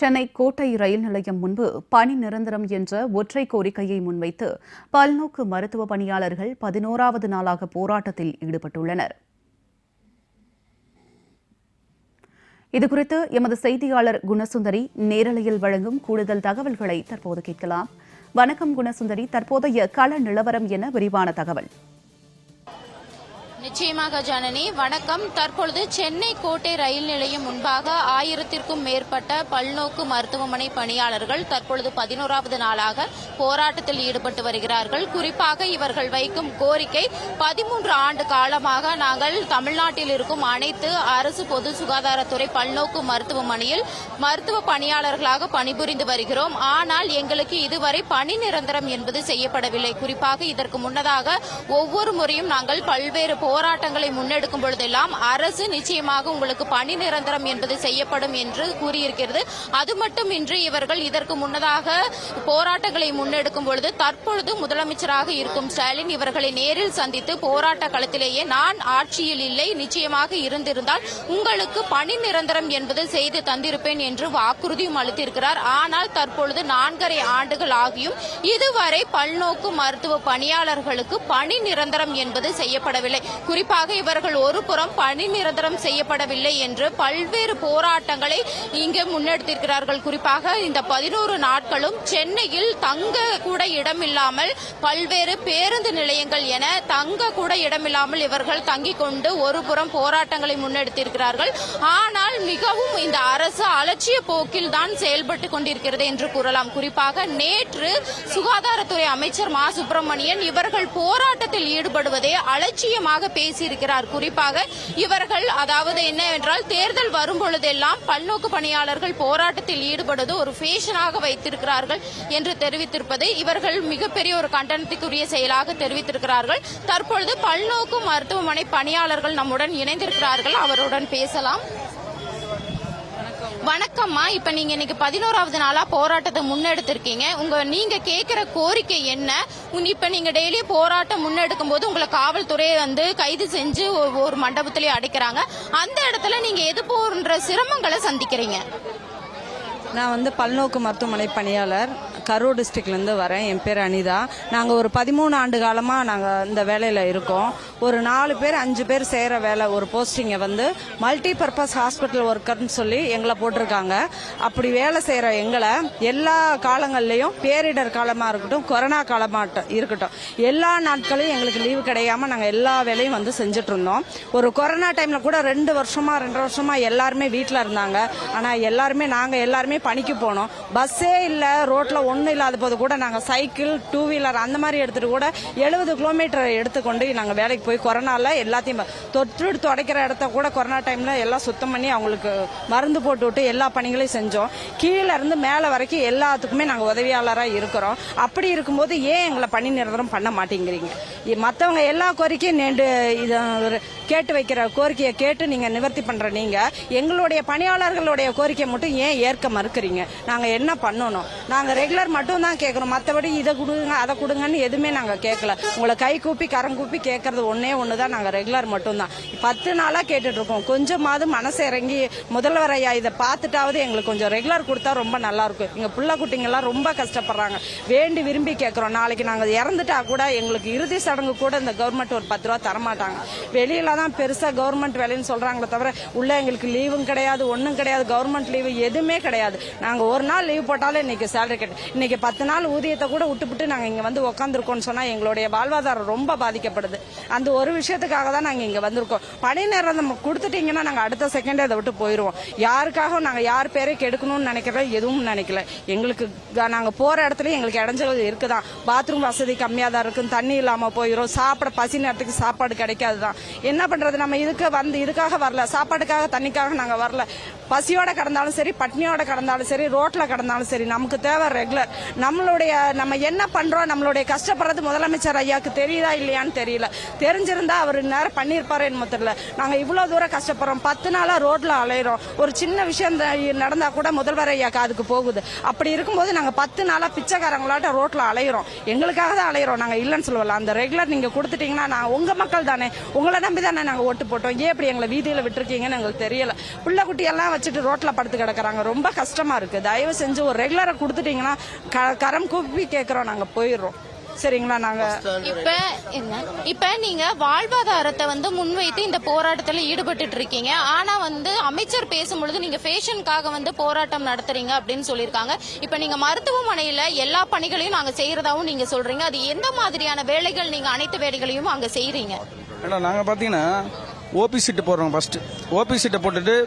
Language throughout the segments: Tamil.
சென்னை கோட்டை ரயில் நிலையம் முன்பு பணி நிரந்தரம் என்ற ஒற்றை கோரிக்கையை முன்வைத்து பல்நோக்கு மருத்துவ பணியாளர்கள் பதினோராவது நாளாக போராட்டத்தில் ஈடுபட்டுள்ளனர். இதுகுறித்து எமது செய்தியாளர் குணசுந்தரி நேரலையில் வழங்கும் கூடுதல் தகவல்களை தற்போது கேட்கலாம். வணக்கம் குணசுந்தரி. தற்போதைய கள நிலவரம் என விரிவான தகவல். நிச்சயமாக ஜனனி வணக்கம். தற்பொழுது சென்னை கோட்டை ரயில் நிலையம் முன்பாக ஆயிரத்திற்கும் மேற்பட்ட பல்நோக்கு மருத்துவமனை பணியாளர்கள் தற்பொழுது பதினோராவது நாளாக போராட்டத்தில் ஈடுபட்டு வருகிறார்கள். குறிப்பாக இவர்கள் வைக்கும் கோரிக்கை பதிமூன்று ஆண்டு காலமாக நாங்கள் தமிழ்நாட்டில் இருக்கும் அனைத்து அரசு பொது சுகாதாரத்துறை பல்நோக்கு மருத்துவமனையில் மருத்துவ பணியாளர்களாக பணிபுரிந்து வருகிறோம். ஆனால் எங்களுக்கு இதுவரை பணி நிரந்தரம் என்பது செய்யப்படவில்லை. குறிப்பாக இதற்கு முன்னதாக ஒவ்வொரு முறையும் நாங்கள் பல்வேறு போராட்டங்களை முன்னெடுக்கும் பொழுதெல்லாம் அரசு நிச்சயமாக உங்களுக்கு பணி நிரந்தரம் என்பது செய்யப்படும் என்று கூறியிருக்கிறது. அது மட்டுமின்றி இவர்கள் இதற்கு முன்னதாக போராட்டங்களை முன்னெடுக்கும் பொழுது தற்பொழுது முதலமைச்சராக இருக்கும் ஸ்டாலின் இவர்களை நேரில் சந்தித்து போராட்ட களத்திலேயே நான் ஆட்சியில் இல்லை நிச்சயமாக இருந்திருந்தால் உங்களுக்கு பணி நிரந்தரம் என்பது செய்து தந்திருப்பேன் என்று வாக்குறுதியும் அளித்திருக்கிறார். ஆனால் தற்பொழுது நான்கரை ஆண்டுகள் ஆகியும் இதுவரை பல்நோக்கு மருத்துவ பணியாளர்களுக்கு பணி நிரந்தரம் என்பது செய்யப்படவில்லை. குறிப்பாக இவர்கள் ஒரு புறம் பணி நிரந்தரம் செய்யப்படவில்லை என்று பல்வேறு போராட்டங்களை இங்கு முன்னெடுத்திருக்கிறார்கள். குறிப்பாக இந்த பதினோரு நாட்களும் சென்னையில் தங்க கூட இடமில்லாமல் பல்வேறு பேருந்து நிலையங்கள் என தங்க கூட இடமில்லாமல் இவர்கள் தங்கிக் கொண்டு ஒரு புறம் போராட்டங்களை முன்னெடுத்திருக்கிறார்கள். ஆனால் மிகவும் இந்த அரசு அலட்சிய போக்கில் தான் செயல்பட்டு கொண்டிருக்கிறது என்று கூறலாம். குறிப்பாக நேற்று சுகாதாரத்துறை அமைச்சர் மா. சுப்பிரமணியன் இவர்கள் போராட்டத்தில் ஈடுபடுவதை அலட்சியமாக பேசியிருக்கிறார். குறிப்பாக இவர்கள் அதாவது என்னவென்றால் தேர்தல் வரும் பொழுதெல்லாம் பல்நோக்கு பணியாளர்கள் போராட்டத்தில் ஈடுபடுவது ஒரு ஃபேஷனாக வைத்திருக்கிறார்கள் என்று தெரிவித்திருப்பது இவர்கள் மிகப்பெரிய ஒரு கண்டனத்துக்குரிய செயலாக தெரிவித்திருக்கிறார்கள். தற்பொழுது பல்நோக்கு மருத்துவமனை பணியாளர்கள் நம்முடன் இணைந்திருக்கிறார்கள். அவருடன் பேசலாம். வணக்கம்மா. இப்ப நீங்க இன்னைக்கு பதினோராவது நாளா போராட்டத்தை முன்னெடுத்திருக்கீங்க. உங்க நீங்க கேக்குற கோரிக்கை என்ன? இப்ப நீங்க டெய்லி போராட்டம் முன்னெடுக்கும் போது உங்களை காவல்துறையை வந்து கைது செஞ்சு ஒரு- மண்டபத்திலேயே அடைக்கிறாங்க. அந்த இடத்துல நீங்க எது போன்ற சிரமங்களை சந்திக்கிறீங்க? நான் வந்து பல்நோக்கு மருத்துவமனை பணியாளர். கரூர் டிஸ்ட்ரிக்ட்லேருந்து வரேன். என் பேர் அனிதா. நாங்கள் ஒரு பதிமூணு ஆண்டு காலமாக நாங்கள் இந்த வேலையில் இருக்கோம். ஒரு நாலு பேர் அஞ்சு பேர் செய்கிற வேலை ஒரு போஸ்டிங்கை வந்து மல்டி பர்பஸ் ஹாஸ்பிட்டல் ஒர்க்கர்னு சொல்லி எங்களை போட்டிருக்காங்க. அப்படி வேலை செய்கிற எங்களை எல்லா காலங்கள்லேயும் பேரிடர் காலமாக இருக்கட்டும் கொரோனா காலமாக இருக்கட்டும் எல்லா நாட்களையும் எங்களுக்கு லீவு கிடையாமல் நாங்கள் எல்லா வேலையும் வந்து செஞ்சுட்டு இருந்தோம். ஒரு கொரோனா டைமில் கூட ரெண்டு வருஷமாக ரெண்டு வருஷமாக எல்லாருமே வீட்டில் இருந்தாங்க. ஆனால் எல்லாருமே நாங்கள் எல்லாருமே பணிக்கு போனோம். பஸ்ஸே இல்லை ரோட்டில் ஒன்றும் இல்லாத போது கூட நாங்கள் சைக்கிள் டூ வீலர் அந்த மாதிரி எடுத்துகிட்டு கூட எழுபது கிலோமீட்டர் எடுத்துக்கொண்டு நாங்கள் வேலைக்கு போய் கொரோனாவில் எல்லாத்தையும் தொற்று துடைக்கிற இடத்த கூட கொரோனா டைமில் எல்லாம் சுத்தம் பண்ணி அவங்களுக்கு மருந்து போட்டு விட்டு எல்லா பணிகளையும் செஞ்சோம். கீழே இருந்து மேலே வரைக்கும் எல்லாத்துக்குமே நாங்கள் உதவியாளராக இருக்கிறோம். அப்படி இருக்கும்போது ஏன் எங்களை பணி நிரந்தரம் பண்ண மாட்டேங்கிறீங்க? மற்றவங்க எல்லா கோரிக்கையும் நேண்டு இதை கேட்டு வைக்கிற கோரிக்கையை கேட்டு நீங்கள் நிவர்த்தி பண்ணுற நீங்கள் எங்களுடைய பணியாளர்களுடைய கோரிக்கையை மட்டும் ஏன் ஏற்க மறுக்கிறீங்க? நாங்கள் என்ன பண்ணணும்? நாங்கள் ரெகுலர் மட்டும் தான் கேட்குறோம் மற்றபடி இதை கொடுங்க அதை கொடுங்கன்னு எதுவுமே நாங்கள் கேட்கல. உங்களை கை கூப்பி கரம் கூப்பி கேட்கறது ஒன்றே ஒன்று தான் நாங்கள் ரெகுலர் மட்டும்தான். பத்து நாளாக கேட்டுட்ருக்கோம். கொஞ்சமாவது மனசு இறங்கி முதல்வர் ஐயா இதை பார்த்துட்டாவது எங்களுக்கு கொஞ்சம் ரெகுலர் கொடுத்தா ரொம்ப நல்லாயிருக்கும் எங்கள் பிள்ளை குட்டிங்கெல்லாம் ரொம்ப கஷ்டப்படுறாங்க. வேண்டி விரும்பி கேட்குறோம். நாளைக்கு நாங்கள் இறந்துட்டா கூட எங்களுக்கு இறுதி சடங்கு கூட இந்த கவர்மெண்ட் ஒரு பத்து ரூபா தரமாட்டாங்க. வெளியில தான் பெருசாக கவர்மெண்ட் வேலைன்னு சொல்கிறாங்களே தவிர உள்ள எங்களுக்கு லீவும் கிடையாது ஒன்றும் கிடையாது. கவர்மெண்ட் லீவு எதுவுமே கிடையாது. நாங்கள் ஒரு நாள் லீவ் போட்டாலும் இன்னைக்கு சேலரி கட்டு. இன்னைக்கு பத்து நாள் ஊதியத்தை கூட விட்டுவிட்டு நாங்கள் இங்கே வந்து உக்காந்துருக்கோம்னு சொன்னால் எங்களுடைய வாழ்வாதாரம் ரொம்ப பாதிக்கப்படுது. அந்த ஒரு விஷயத்துக்காக தான் நாங்கள் இங்கே வந்திருக்கோம். பணி நேரம் நம்ம கொடுத்துட்டீங்கன்னா நாங்கள் அடுத்த செகண்டே அதை விட்டு போயிடுவோம் யாருக்காகவும் நாங்கள் யார் பேரை கெடுக்கணும்னு நினைக்கிறோம் எதுவும் நினைக்கல. எங்களுக்கு க- போகிற இடத்துல எங்களுக்கு இடைஞ்சல் இருக்குதான். பாத்ரூம் வசதி கம்மியாக தான் இருக்கும். தண்ணி இல்லாமல் போயிடும் சாப்பிட பசி நேரத்துக்கு சாப்பாடு கிடைக்காது தான் என்ன பண்ணுறது நம்ம இதுக்கு வந்து இதுக்காக வரல. சாப்பாடுக்காக தண்ணிக்காக நாங்கள் வரல. பசியோட கிடந்தாலும் சரி பட்னியோட கிடந்தாலும் சரி ரோட்டில் கிடந்தாலும் சரி நமக்கு தேவை ரெகுலர் நம்மளுடைய நம்ம என்ன பண்றோம் நம்மளுடைய கஷ்டப்படுறது முதலமைச்சர் ஐயாக்கு தெரியுதா இல்லையான்னு தெரியல. தெரிஞ்சிருந்தா அவர் நேரம் பண்ணியிருப்பாரு என்னமோ தெரியல. நாங்க இவ்வளவு தூரம் கஷ்டப்படுறோம். பத்து நாளா ரோட்ல அலையிறோம். ஒரு சின்ன விஷயம் நடந்தால் நடந்தா கூட முதல்வர் ஐயா காதுக்கு போகுது. அப்படி இருக்கும்போது நாங்க பத்து நாளா பிச்சைக்காரங்களாட்ட ரோட்ல அலையிறோம். எங்களுக்காக தான் அலையிறோம். நாங்க இல்லைன்னு சொல்லல. அந்த ரெகுலர் நீங்க கொடுத்துட்டீங்கன்னா நான் உங்க மக்கள் தானே. உங்களை நம்பி தானே நாங்க ஓட்டு போட்டோம். ஏன் இப்படி எங்களை வீதியில விட்டுருக்கீங்கன்னு எங்களுக்கு தெரியல. பிள்ளை குட்டி எல்லாம் வச்சுட்டு ரோட்ல படுத்து கிடக்குறாங்க. ரொம்ப கஷ்டமா இருக்கு. தயவு செஞ்சு ஒரு ரெகுலரை கொடுத்துட்டீங்கன்னா க- கரம் கூப்பி கேட்கறோம் நாங்க போயிடுறோம். சரிங்களா நாங்க இப்ப என்ன? இப்ப நீங்க வாழ்வாதாரத்தை வந்து முன்வைத்து இந்த போராட்டத்துல ஈடுபட்டுட்டு இருக்கீங்க. ஆனா வந்து அமைச்சர் பேசும்பொழுது நீங்க ஃபேஷனுக்காக வந்து போராட்டம் நடத்துறீங்க அப்படின்னு சொல்லியிருக்காங்க. இப்ப நீங்க மருத்துவமனையில எல்லா பணிகளையும் நாங்க செய்யறதாவும் நீங்க சொல்றீங்க. அது எந்த மாதிரியான வேலைகள் நீங்க அனைத்து வேலைகளையும் அங்க செய்றீங்க? மேடம் நாங்கள் பார்த்தீங்கன்னா ஓபி சீட்டு போடுறோம் ஃபஸ்ட்டு ஓபி சீட்டை போட்டுட்டு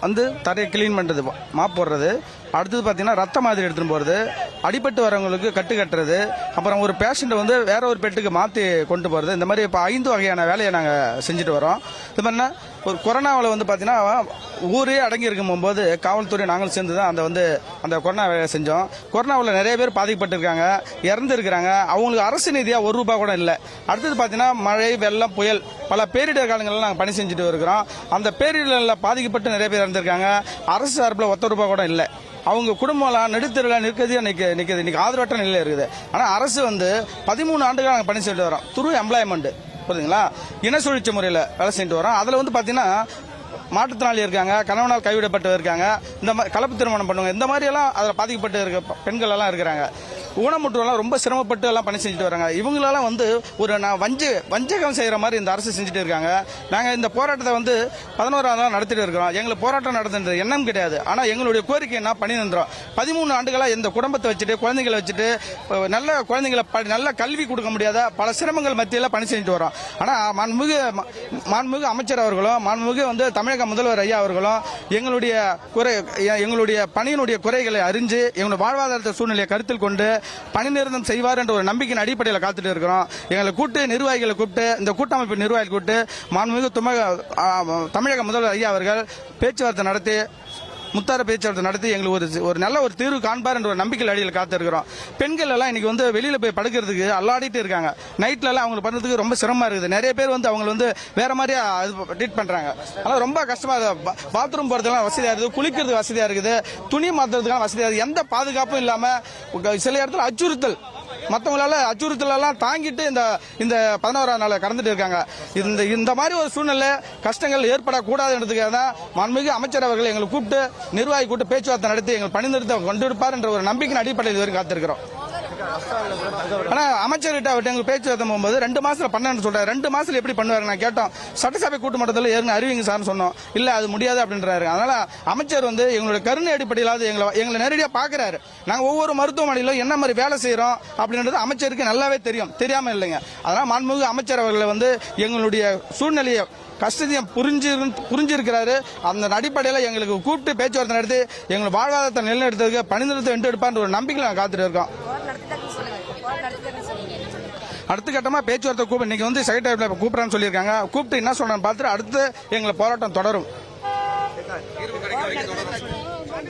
வந்து தரையை க்ளீன் பண்ணுறது மாப் போடுறது. அடுத்தது பார்த்தீங்கன்னா ரத்த மாதிரி எடுத்துகிட்டு போகிறது அடிபட்டு வரவங்களுக்கு கட்டு கட்டுறது. அப்புறம் ஒரு பேஷண்ட்டை வந்து வேற ஒரு பெட்டுக்கு மாற்றி கொண்டு போகிறது இந்த மாதிரி இப்போ ஐந்து வகையான வேலையை நாங்கள் செஞ்சுட்டு வரோம். இது மாதிரினா ஒரு கொரோனாவில் வந்து பார்த்தீங்கன்னா ஊரே அடங்கி இருக்கும் போது காவல்துறை நாங்களும் சேர்ந்து தான் அந்த வந்து அந்த கொரோனா வேலையை செஞ்சோம். கொரோனாவில் நிறைய பேர் பாதிக்கப்பட்டிருக்காங்க இறந்துருக்கிறாங்க. அவங்களுக்கு அரசு நிதியாக ஒரு ரூபா கூட இல்லை. அடுத்தது பார்த்தீங்கன்னா மழை வெள்ளம் புயல் பல பேரிடர் காலங்களில் நாங்கள் பணி செஞ்சுட்டு இருக்கிறோம். அந்த பேரிடரில் பாதிக்கப்பட்டு நிறைய பேர் இறந்துருக்காங்க. அரசு சார்பில் ஒத்த ரூபாய் கூட இல்லை. அவங்க குடும்பம்லாம் நடுத்தருவில் நிற்கிறது நிற்க நிற்கிது இன்னைக்கு ஆதரவற்ற நிலையில் இருக்குது. ஆனால் அரசு வந்து பதிமூணு ஆண்டுகள் நாங்கள் பணி செஞ்சுட்டு வரோம். துரு எம்ப்ளாய்மெண்ட் புரியுதுங்களா? இன சுழற்சி முறையில் வேலை செஞ்சுட்டு வரோம். அதில் வந்து பார்த்தீங்கன்னா மாற்றுத்திறனாளி இருக்காங்க கணவனால் கைவிடப்பட்டு இருக்காங்க இந்த மாதிரி கலப்பு திருமணம் பண்ணுவாங்க இந்த மாதிரி எல்லாம் அதில் பாதிக்கப்பட்டு இருக்க பெண்கள் எல்லாம் இருக்கிறாங்க. ஊனமுற்றவெல்லாம் ரொம்ப சிரமப்பட்டு எல்லாம் பணி செஞ்சுட்டு வராங்க. இவங்களெல்லாம் வந்து ஒரு நான் வஞ்ச வஞ்சகம் செய்கிற மாதிரி இந்த அரசு செஞ்சுட்டு இருக்காங்க. நாங்கள் இந்த போராட்டத்தை வந்து பதினோராம் நாள் நடத்திட்டு இருக்கிறோம். எங்களுக்கு போராட்டம் நடத்துறது எண்ணம் கிடையாது. ஆனால் எங்களுடைய கோரிக்கை என்ன? பண்ணி நின்றோம். பதிமூணு ஆண்டுகளாக இந்த குடும்பத்தை வச்சுட்டு குழந்தைங்களை வச்சுட்டு நல்ல குழந்தைங்களை ப- நல்ல கல்வி கொடுக்க முடியாத பல சிரமங்கள் மத்தியில் பணி செஞ்சுட்டு வரோம். ஆனால் மாண்புமிகு மாண்புமிகு அமைச்சர் அவர்களும் மாண்புமிகு வந்து தமிழக முதல்வர் ஐயா அவர்களும் எங்களுடைய குறை எங்களுடைய பணியினுடைய குறைகளை அறிஞ்சு எங்களுடைய வாழ்வாதாரத்தை சூழ்நிலையை கருத்தில் கொண்டு பணி நிறுத்தம் செய்வார் என்ற ஒரு நம்பிக்கையின் அடிப்படையில் காத்துட்டு இருக்கிறோம். எங்களை கூட்டு நிர்வாகிகளை கூப்பிட்டு இந்த கூட்டமைப்பு நிர்வாகிகள் கூப்பிட்டு மாண்புமிகு தமிழக முதல்வர் ஐயா அவர்கள் பேச்சுவார்த்தை நடத்தி முத்தார பேச்சுவார்த்தை நடத்தி எங்களுக்கு ஒரு ஒரு நல்ல ஒரு தீர்வு காண்பார் என்ற ஒரு நம்பிக்கை அடியில் காத்திருக்கிறோம். பெண்கள் எல்லாம் இன்னைக்கு வந்து வெளியில் போய் படுக்கிறதுக்கு அல்லாடிட்டு இருக்காங்க. நைட்ல எல்லாம் அவங்க பண்ணுறதுக்கு ரொம்ப சிரமமாக இருக்குது. நிறைய பேர் வந்து அவங்க வந்து வேற மாதிரியா ட்ரீட் பண்ணுறாங்க அதனால ரொம்ப கஷ்டமாக இருக்குது பாத்ரூம் போகிறதுலாம் வசதியாக இருக்குது. குளிக்கிறதுக்கு வசதியாக இருக்குது. துணி மாற்றுறதுக்கெல்லாம் வசதியாக இருக்குது. எந்த பாதுகாப்பும் இல்லாமல் சில இடத்துல அச்சுறுத்தல். மற்றவங்களால அச்சுறுத்தலெல்லாம் தாங்கிட்டு இந்த இந்த பதினோராம் நாளை கடந்துட்டு இருக்காங்க. இந்த இந்த மாதிரி ஒரு சூழ்நிலை கஷ்டங்கள் ஏற்படக்கூடாதுன்றதுக்காக தான் மண்மிகு அமைச்சர் அவர்கள் எங்களை கூப்பிட்டு நிர்வாகி கூப்பிட்டு பேச்சுவார்த்தை நடத்தி எங்கள் பணிநிறுத்தம் கொண்டு இருப்பார் என்ற ஒரு நம்பிக்கையின் அடிப்படையில் இதுவரை காத்திருக்கிறோம். ஆனா அமைச்சர்கிட்ட அவர்கிட்ட எங்களுக்கு பேச்சுவார்த்தை போகும்போது ரெண்டு மாசத்துல பண்ணேன்னு சொல்றாரு. ரெண்டு மாசத்துல எப்படி பண்ணுவாரு நான் கேட்டோம். சட்டசபை கூட்டமட்டத்தில் ஏற்கனவே அறிவிங்க சார்னு சொன்னோம். இல்ல அது முடியாது அப்படின்றாரு. அதனால அமைச்சர் வந்து எங்களுடைய கருணை அடிப்படையிலாவது எங்களை எங்களை நேரடியாக பாக்குறாரு. நாங்க ஒவ்வொரு மருத்துவமனையிலும் என்ன மாதிரி வேலை செய்யறோம் அப்படின்றது அமைச்சருக்கு நல்லாவே தெரியும். தெரியாம இல்லைங்க. அதனால மாண்புமிகு அமைச்சர் அவர்களை வந்து எங்களுடைய சூழ்நிலையை கஷ்டத்தையும் புரிஞ்சு புரிஞ்சிருக்கிறாரு. அந்த அடிப்படையில் எங்களுக்கு கூப்பிட்டு பேச்சுவார்த்தை நடத்தி எங்களை வாழ்வாதாரத்தை நிலைநிறுத்ததுக்கு பணிநிறுத்தம் வென்று எடுப்பான்ற ஒரு நம்பிக்கை நாங்கள் காத்துட்டு இருக்கோம். அடுத்த கட்டமாக பேச்சுவார்த்தை கூப்பிட்டு இன்னைக்கு வந்து செக்ரட்டரி கூப்பிடறான்னு சொல்லியிருக்காங்க. கூப்பிட்டு என்ன சொல்றான்னு பார்த்துட்டு அடுத்து எங்களை போராட்டம் தொடரும்.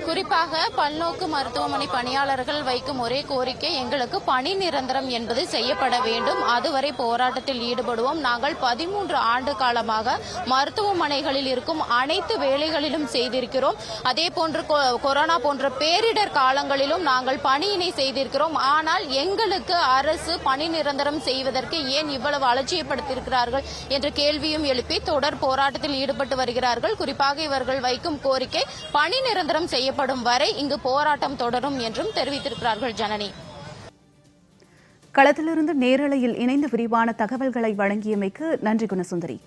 குறிப்பாக பல்நோக்கு மருத்துவமனை பணியாளர்கள் வைக்கும் ஒரே கோரிக்கை எங்களுக்கு பணி நிரந்தரம் என்பது செய்யப்பட வேண்டும். அதுவரை போராட்டத்தில் ஈடுபடுவோம். நாங்கள் பதிமூன்று ஆண்டு காலமாக மருத்துவமனைகளில் இருக்கும் அனைத்து வேலைகளிலும் செய்திருக்கிறோம். அதே போன்று கொ- கொரோனா போன்ற பேரிடர் காலங்களிலும் நாங்கள் பணியினை செய்திருக்கிறோம். ஆனால் எங்களுக்கு அரசு பணி நிரந்தரம் செய்வதற்கு ஏன் இவ்வளவு அலட்சியப்படுத்தியிருக்கிறார்கள் என்ற கேள்வியும் எழுப்பி தொடர் போராட்டத்தில் ஈடுபட்டு வருகிறார்கள். குறிப்பாக இவர்கள் வைக்கும் கோரிக்கை பணி நிரந்தரம் தீர்க்கப்படும் வரை இங்கு போராட்டம் தொடரும் என்றும் தெரிவித்திருக்கிறார்கள் ஜனனி. களத்திலிருந்து நேரலையில் இணைந்து விரிவான தகவல்களை வழங்கியமைக்கு நன்றி குணசுந்தரி.